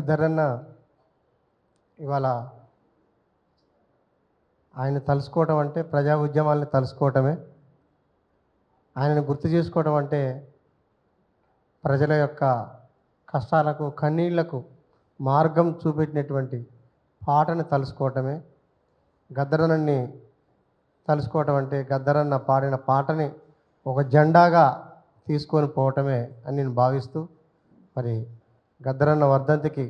గద్దరన్న ఇవాళ ఆయన తలుసుకోవటం అంటే ప్రజా ఉద్యమాల్ని తలుసుకోవటమే. ఆయనను గుర్తు చేసుకోవటం అంటే ప్రజల యొక్క కష్టాలకు కన్నీళ్ళకు మార్గం చూపెట్టినటువంటి పాటను తలుసుకోవటమే. గద్దరనని తలుసుకోవటం అంటే గద్దరన్న పాడిన పాటని ఒక జెండాగా తీసుకొని పోవటమే అని నేను భావిస్తూ మరి గద్దరన్న వర్ధంతికి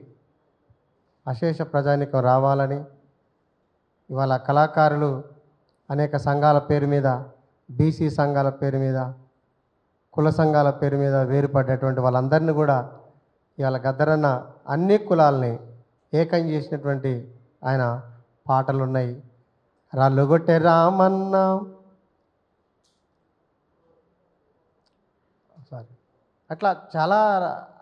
అశేష ప్రజానికం రావాలని ఇవాళ కళాకారులు అనేక సంఘాల పేరు మీద బీసీ సంఘాల పేరు మీద కుల సంఘాల పేరు మీద వేరుపడ్డటువంటి వాళ్ళందరినీ కూడా ఇవాళ గద్దరన్న అన్ని కులాలని ఏకం చేసినటువంటి ఆయన పాటలు ఉన్నాయి రాళ్ళుగొట్టె రామన్న సారీ అట్లా చాలా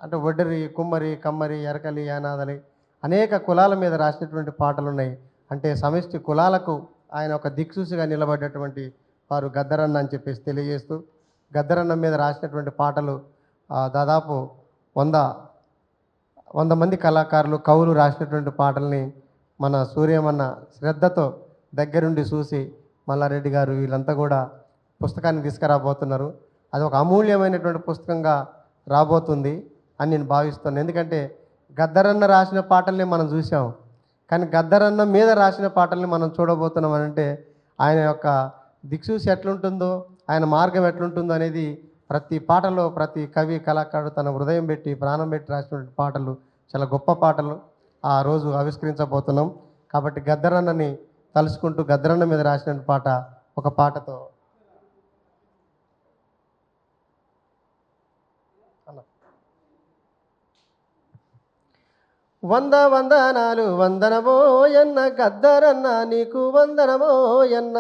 అంటే వడ్డరి కుమ్మరి కమ్మరి ఎరకలి యానాదలి అనేక కులాల మీద రాసినటువంటి పాటలు ఉన్నాయి అంటే సమిష్టి కులాలకు ఆయన ఒక దిక్సూసిగా నిలబడ్డటువంటి వారు గద్దరన్న అని చెప్పేసి తెలియజేస్తూ గద్దరన్న మీద రాసినటువంటి పాటలు దాదాపు వంద వంద మంది కళాకారులు కవులు రాసినటువంటి పాటల్ని మన సూర్యమన్న శ్రద్ధతో దగ్గరుండి చూసి మల్లారెడ్డి గారు వీళ్ళంతా కూడా పుస్తకాన్ని తీసుకురాబోతున్నారు. అది ఒక అమూల్యమైనటువంటి పుస్తకంగా రాబోతుంది అని నేను భావిస్తున్నాను. ఎందుకంటే గద్దరన్న రాసిన పాటల్ని మనం చూసాం కానీ గద్దరన్న మీద రాసిన పాటల్ని మనం చూడబోతున్నాం అని అంటే ఆయన యొక్క దిక్సూసి ఎట్లుంటుందో ఆయన మార్గం ఎట్లుంటుందో అనేది ప్రతి పాటలో ప్రతి కవి కళాకారుడు తన హృదయం పెట్టి ప్రాణం పెట్టి రాసినటువంటి పాటలు చాలా గొప్ప పాటలు ఆ రోజు ఆవిష్కరించబోతున్నాం. కాబట్టి గద్దరన్నని తలుసుకుంటూ గద్దరన్న మీద రాసిన పాట ఒక పాటతో అలా. వంద వందనాలు వందనమోయన్న గద్దరన్న నీకు వందనమోయన్న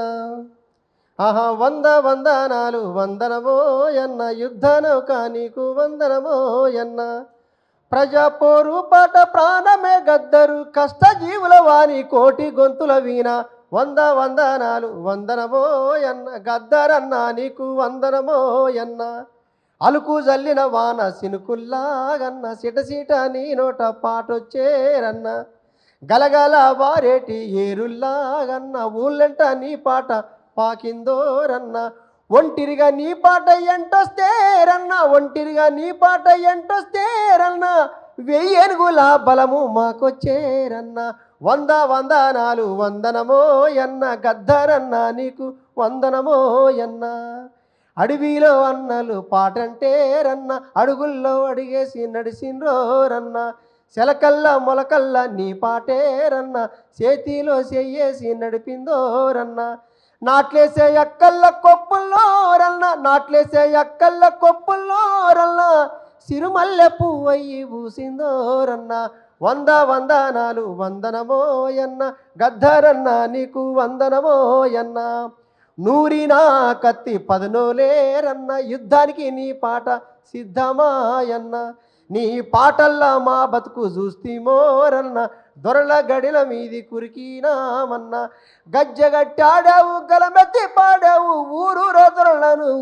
ఆహా వంద వందనాలు వందనమోయన్న యుద్ధ నౌక నీకు వందనమోయన్న ప్రజా పోరు పాట ప్రాణమే గద్దరు కష్టజీవుల వాణి కోటి గొంతుల వీణ. వంద వందనాలు వందనమోయన్న గద్దరన్న నీకు వందనమోయన్న అలుకు జల్లిన వాన సినుకుల్లాగన్న సిటసిట నీ నోట పాటొచ్చేరన్న. గలగల వారేటి ఏరుల్లాగన్న ఊళ్ళంట నీ పాట పాకిందోరన్న. ఒంటిరిగా నీ పాట ఎంటొస్తేరన్న ఒంటిరిగా నీ పాట ఎంటొస్తేరన్న. వెయ్యనుగుల బలము మాకొచ్చేరన్న. వంద వందనాలు వందనమోయన్న గద్దరన్న నీకు వందనమో వందనమోయన్న. అడవిలో అన్నలు పాటంటేరన్న అడుగుల్లో అడిగేసి నడిచినో రన్న శలకల్ల మొలకల్ల నీ పాటేరన్న చేతిలో చెయ్యేసి నడిపిందోరన్న నాట్లేసే అక్కల్ల కొప్పుల్లోరన్న నాట్లేసే అక్కల్ల కొప్పుల్లోరన్న సిరుమల్లె పువ్వయ్యి పూసిందోరన్న వంద వందనాలు వందనమోయన్న గద్దరన్న నీకు వందనమోయన్న. నూరిన కత్తి పదనోలేరన్న యుద్ధానికి నీ పాట సిద్ధమాయన్న. నీ పాటల్లా మా బతుకు చూస్తీమోరన్న దొరల గడిల మీది కురికినామన్న. గజ్జగట్టాడావు గలమెత్తి పాడావు ఊరు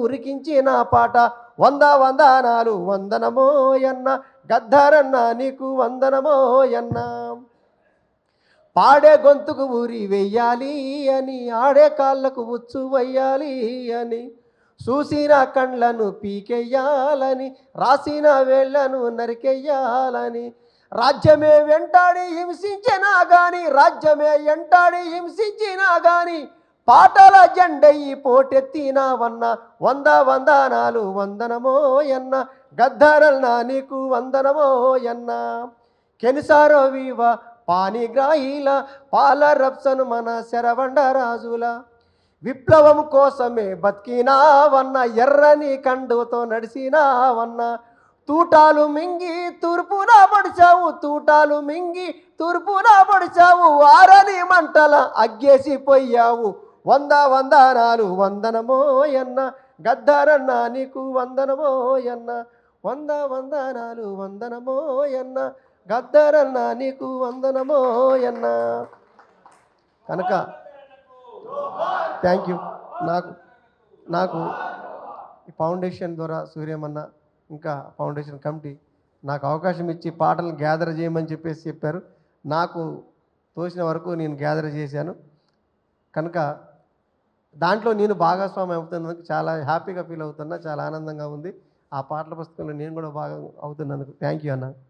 ఉరికించి నా పాట వంద వందనాలు వందనమోయన్న. గద్దరన్న నీకు వందనమోయన్నా. పాడే గొంతుకు ఊరి వెయ్యాలి అని ఆడే కాళ్ళకు ఉచ్చు వెయ్యాలి అని చూసిన కండ్లను పీకెయ్యాలని రాసిన వేళ్ళను నరికెయ్యాలని రాజ్యమే వెంటాడి హింసించినా గాని రాజ్యమే వెంటాడి హింసించినా గాని పాటల జెండయి పోటెత్తినావన్న వంద వందనాలు వందనమోయన్న నా నీకు వందనమోయన్న కెనిసారో వీవ పానిగ్రాహీల పాల రప్సను మన శరవండ రాజుల. విప్లవం కోసమే బతికినావన్న ఎర్రని కండుతో నడిచినావన్న తూటాలు మింగి తూర్పున పడిచావు తూటాలు మింగి తూర్పున పడిచావు ఆరని మంటల అగ్గేసిపోయావు వంద వందనాలు వందనమోయన్న గద్దారన్న నీకు వందనమోయన్న వంద వందనాలు వందనమోయన్న గద్దరన్న నీకు వందనమోయన్న కనుక థ్యాంక్ యూ నాకు నాకు ఈ ఫౌండేషన్ ద్వారా సూర్యమన్న ఇంకా ఫౌండేషన్ కమిటీ నాకు అవకాశం ఇచ్చి పాటలు గ్యాదర్ చేయమని చెప్పేసి చెప్పారు. నాకు తోచిన వరకు నేను గ్యాదర్ చేశాను. కనుక దాంట్లో నేను భాగస్వామి అవుతున్నందుకు చాలా హ్యాపీగా ఫీల్ అవుతున్నా చాలా ఆనందంగా ఉంది. ఆ పాటల పుస్తకంలో నేను కూడా భాగం అవుతున్నందుకు థ్యాంక్ యూ అన్న.